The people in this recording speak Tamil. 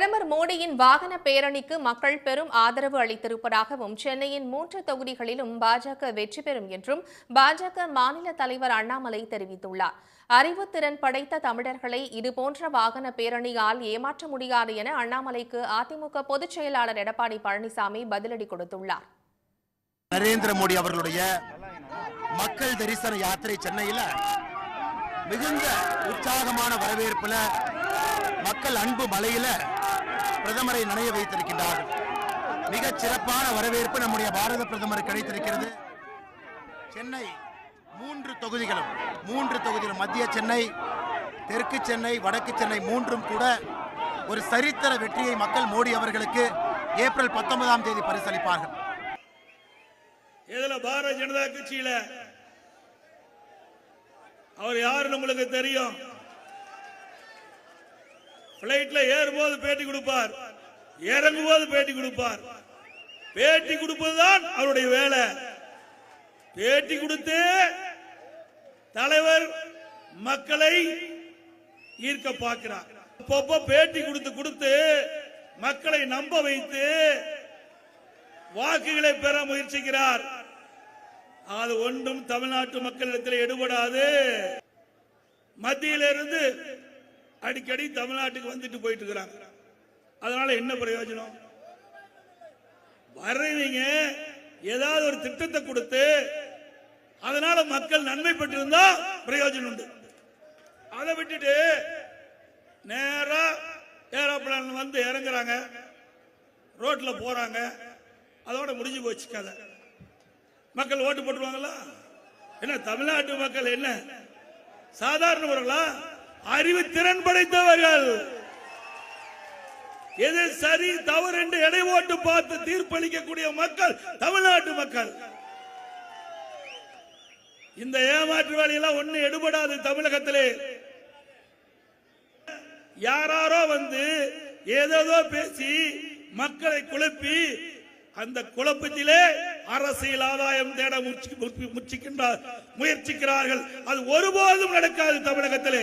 பிரதமர் மோடியின் வாகன பேரணிக்கு மக்கள் பெரும் ஆதரவு அளித்திருப்பதாகவும் சென்னையின் மூன்று தொகுதிகளிலும் பாஜக வெற்றி பெறும் என்றும் பாஜக மாநில தலைவர் அண்ணாமலை தெரிவித்துள்ளார். அறிவுத்திறன் படைத்த தமிழர்களை இதுபோன்ற வாகன பேரணியால் ஏமாற்ற முடியாது என அண்ணாமலைக்கு அதிமுக பொதுச் செயலாளர் எடப்பாடி பழனிசாமி பதிலடி கொடுத்துள்ளார். நரேந்திர மோடி அவர்களுடைய மக்கள் தரிசன யாத்திரை சென்னையில் மிகுந்த உற்சாகமான வரவேற்புல மக்கள் அன்பு மலையில பிரதமரை நனைய வைத்திருக்கின்றார்கள். மிகச் சிறப்பான வரவேற்பு நம்முடைய பாரத பிரதமர் கிடைத்திருக்கிறது. சென்னை மூன்று தொகுதிகளும் மூன்று தொகுதிகளும் மத்திய சென்னை தெற்கு சென்னை வடக்கு சென்னை மூன்றும் கூட ஒரு சரித்திர வெற்றியை மக்கள் மோடி அவர்களுக்கு ஏப்ரல் பத்தொன்பதாம் தேதி பரிசளிப்பார்கள். இதுல பாரதிய ஜனதா கட்சியில அவர் யாருன்னு உங்களுக்கு தெரியும்? பிளைட்ல ஏறும்போது பேட்டி கொடுப்பார். இறங்கும் போது பேட்டி கொடுப்பார். பேட்டி கொடுப்பதுதான் அவருடைய வேலை. பேட்டி கொடுத்து தலைவர் மக்களை ஈர்க்க பார்க்கிறார். அப்பப்போ பேட்டி கொடுத்து கொடுத்து மக்களை நம்ப வைத்து வாக்குகளை பெற முயற்சிக்கிறார். அது ஒன்றும் தமிழ்நாட்டு மக்களிடத்தில் எடுபடாது. மத்தியிலிருந்து அடிக்கடி தமிழ்நாட்டுக்கு வந்துட்டு போயிட்டு இருக்கிறாங்க அதனால என்ன பிரயோஜனம்? வர்றவங்க ஏதாவது ஒரு திட்டத்தை கொடுத்து அதனால மக்கள் நன்மை பெற்றிருந்தா பிரயோஜனம் உண்டு. அதை விட்டுட்டு நேரா ஏரோப்ளான் வந்து இறங்குறாங்க. ரோட்ல போறாங்க. அதோட முடிஞ்சு போச்சு கதை. மக்கள் ஓட்டு போட்டுருவாங்களா? என்ன தமிழ்நாட்டு மக்கள் என்ன? சாதாரணவர்களா அறிவு திறன் படைத்தவர்கள். எது சரி தவறு என்று எடை ஓட்டு பார்த்து தீர்ப்பளிக்கக்கூடிய மக்கள் தமிழ்நாட்டு மக்கள். இந்த ஏமாற்று வேலையெல்லாம் ஒண்ணு எடுபடாது தமிழகத்திலே. யாராரோ வந்து ஏதேதோ பேசி மக்களை குழப்பி அந்த குழப்பத்திலே அரசியல் ஆதாயம் தேட முயற்சிக்கின்றார் முயற்சிக்கிறார்கள். அது ஒருபோதும் நடக்காது தமிழகத்திலே.